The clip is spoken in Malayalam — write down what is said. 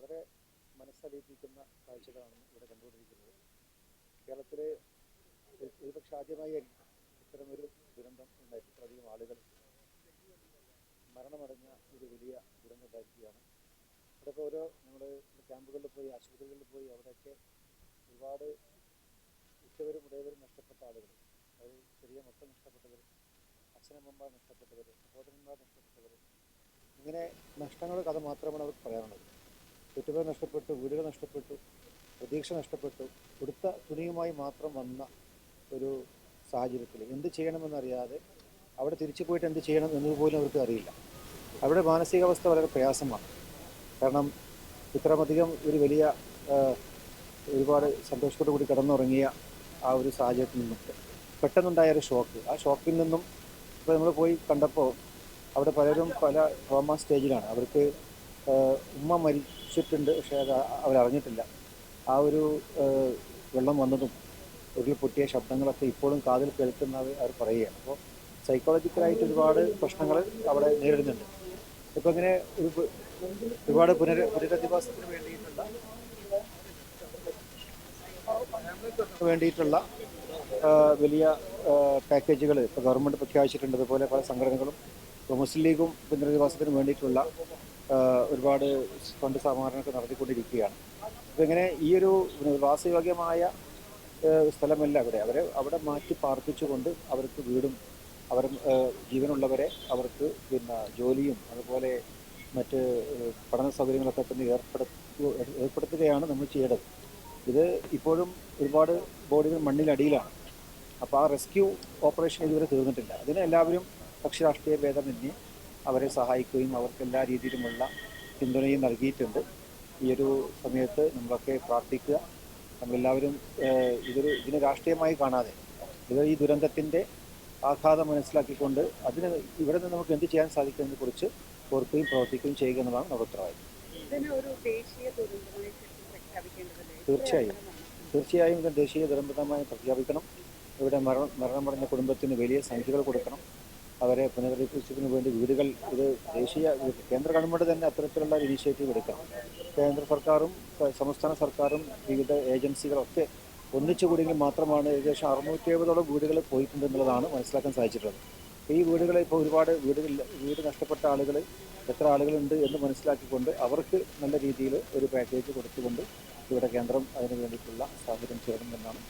വളരെ മനസ്സലിയിപ്പിക്കുന്ന കാഴ്ചകളാണ് ഇവിടെ കണ്ടുകൊണ്ടിരിക്കുന്നത്. കേരളത്തിലെ ഒരു- ഒരുപക്ഷെ ആദ്യമായി ഇത്തരമൊരു ദുരന്തം ഉണ്ടായി. ഇത്രയധികം ആളുകൾ മരണമടഞ്ഞ ഒരു വലിയ ദുരന്തം ഉണ്ടായിരിക്കുകയാണ്. ഇവിടെയൊക്കെ ഓരോ നമ്മൾ ക്യാമ്പുകളിൽ പോയി ആശുപത്രികളിൽ പോയി അവിടെയൊക്കെ ഒരുപാട് ഉച്ചവരും ഉടയവരും നഷ്ടപ്പെട്ട ആളുകൾ. അതായത് ചെറിയ മക്കൾ നഷ്ടപ്പെട്ടവർ അച്ഛനമ്മമാർ നഷ്ടപ്പെട്ടവർ സഹോദരന്മാർ നഷ്ടപ്പെട്ടവർ ഇങ്ങനെ നഷ്ടങ്ങളുടെ കഥ മാത്രമാണ് അവർക്ക് പറയാനുള്ളത്. ചുറ്റുപാട് നഷ്ടപ്പെട്ടു വീടുകൾ നഷ്ടപ്പെട്ടു പ്രതീക്ഷ നഷ്ടപ്പെട്ടു. കൊടുത്ത തുണിയുമായി മാത്രം വന്ന ഒരു സാഹചര്യത്തിൽ എന്ത് ചെയ്യണമെന്നറിയാതെ അവിടെ തിരിച്ചു പോയിട്ട് എന്ത് ചെയ്യണം എന്നത് പോലും അവർക്ക് അറിയില്ല. അവരുടെ മാനസികാവസ്ഥ വളരെ പ്രയാസമാണ്. കാരണം ഇത്രമധികം ഒരു വലിയ ഒരുപാട് സന്തോഷത്തോടു കൂടി കിടന്നുറങ്ങിയ ആ ഒരു സാഹചര്യത്തിൽ നിന്നൊക്കെ പെട്ടെന്നുണ്ടായ ഒരു ഷോക്ക്. ആ ഷോക്കിൽ നിന്നും ഇപ്പോൾ നമ്മൾ പോയി കണ്ടപ്പോൾ അവിടെ പലരും പല ട്രോമ സ്റ്റേജിലാണ്. അവർക്ക് ഉമ്മ മരിച്ചിട്ടുണ്ട് പക്ഷേ അത് അവരറിഞ്ഞിട്ടില്ല. ആ ഒരു വെള്ളം വന്നതും ഉരുൾ പൊട്ടിയ ശബ്ദങ്ങളൊക്കെ ഇപ്പോഴും കാതിൽ കേൾക്കുന്നത് അവർ പറയുകയാണ്. അപ്പോൾ സൈക്കോളജിക്കലായിട്ട് ഒരുപാട് പ്രശ്നങ്ങൾ അവിടെ നേരിടുന്നുണ്ട്. ഇപ്പോൾ ഇങ്ങനെ ഒരു ഒരുപാട് പുനര പുനരധിവാസത്തിന് വേണ്ടിയിട്ടുള്ള വേണ്ടിയിട്ടുള്ള വലിയ പാക്കേജുകൾ ഇപ്പോൾ ഗവൺമെന്റ് പ്രഖ്യാപിച്ചിട്ടുണ്ട്. അതുപോലെ പല സംഘടനകളും ഇപ്പോൾ മുസ്ലിം ലീഗും പുനരധിവാസത്തിന് വേണ്ടിയിട്ടുള്ള ഒരുപാട് ഫണ്ട് സമാഹരണമൊക്കെ നടത്തിക്കൊണ്ടിരിക്കുകയാണ്. അപ്പോൾ ഈ ഒരു വാസയോഗ്യമായ സ്ഥലമല്ല അവിടെ. അവരെ അവിടെ മാറ്റി പാർപ്പിച്ചുകൊണ്ട് അവർക്ക് വീടും അവർ ജീവനുള്ളവരെ അവർക്ക് പിന്നെ ജോലിയും അതുപോലെ മറ്റ് പഠന സൗകര്യങ്ങളൊക്കെ തന്നെ ഏർപ്പെടുത്തു ഏർപ്പെടുത്തുകയാണ് നമ്മൾ ചെയ്യേണ്ടത്. ഇത് ഇപ്പോഴും ഒരുപാട് ബോഡികൾ മണ്ണിനടിയിലാണ് അപ്പോൾ ആ റെസ്ക്യൂ ഓപ്പറേഷൻ ഇതുവരെ തീർന്നിട്ടില്ല. അതിന് എല്ലാവരും കക്ഷിരാഷ്ട്രീയ ഭേദമന്യേ അവരെ സഹായിക്കുകയും അവർക്ക് എല്ലാ രീതിയിലുമുള്ള പിന്തുണയും നൽകിയിട്ടുണ്ട്. ഈ ഒരു സമയത്ത് നമ്മളൊക്കെ പ്രാർത്ഥിക്കുക. നമ്മളെല്ലാവരും ഇതൊരു ഇതിനെ രാഷ്ട്രീയമായി കാണാതെ ഇത് ഈ ദുരന്തത്തിന്റെ ആഘാതം മനസ്സിലാക്കിക്കൊണ്ട് അതിന് ഇവിടെ നിന്ന് നമുക്ക് എന്ത് ചെയ്യാൻ സാധിക്കുന്നതിനെ കുറിച്ച് ഓർക്കുകയും പ്രവർത്തിക്കുകയും ചെയ്യുക എന്നതാണ് നമ്മുടെ ഉത്തരവാദിത്വം തീർച്ചയായും. തീർച്ചയായും ഇത് ദേശീയ ദുരന്തമായി പ്രഖ്യാപിക്കണം. ഇവിടെ മരണം മരണമടഞ്ഞ കുടുംബത്തിന് വലിയ സംഖ്യകൾ കൊടുക്കണം. അവരെ പുനരധിപ്പിച്ചതിന് വേണ്ടി വീടുകൾ ഇത് ദേശീയ കേന്ദ്ര ഗവൺമെന്റ് തന്നെ അത്തരത്തിലുള്ള ഇനീഷ്യേറ്റീവ് എടുക്കാം. കേന്ദ്ര സർക്കാരും സംസ്ഥാന സർക്കാരും വിവിധ ഏജൻസികളൊക്കെ ഒന്നിച്ചു കൂടിയെങ്കിൽ മാത്രമാണ് ഏകദേശം അറുന്നൂറ്റി എഴുപതോളം വീടുകൾ പോയിട്ടുണ്ട് എന്നുള്ളതാണ് മനസ്സിലാക്കാൻ സാധിച്ചിട്ടുള്ളത്. ഈ വീടുകൾ ഇപ്പോൾ ഒരുപാട് വീടുകൾ വീട് നഷ്ടപ്പെട്ട ആളുകൾ എത്ര ആളുകളുണ്ട് എന്ന് മനസ്സിലാക്കിക്കൊണ്ട് അവർക്ക് നല്ല രീതിയിൽ ഒരു പാക്കേജ് കൊടുത്തുകൊണ്ട് ഇവിടെ കേന്ദ്രം അതിന് വേണ്ടിയിട്ടുള്ള സാഹചര്യം ചേർന്നു എന്നാണ്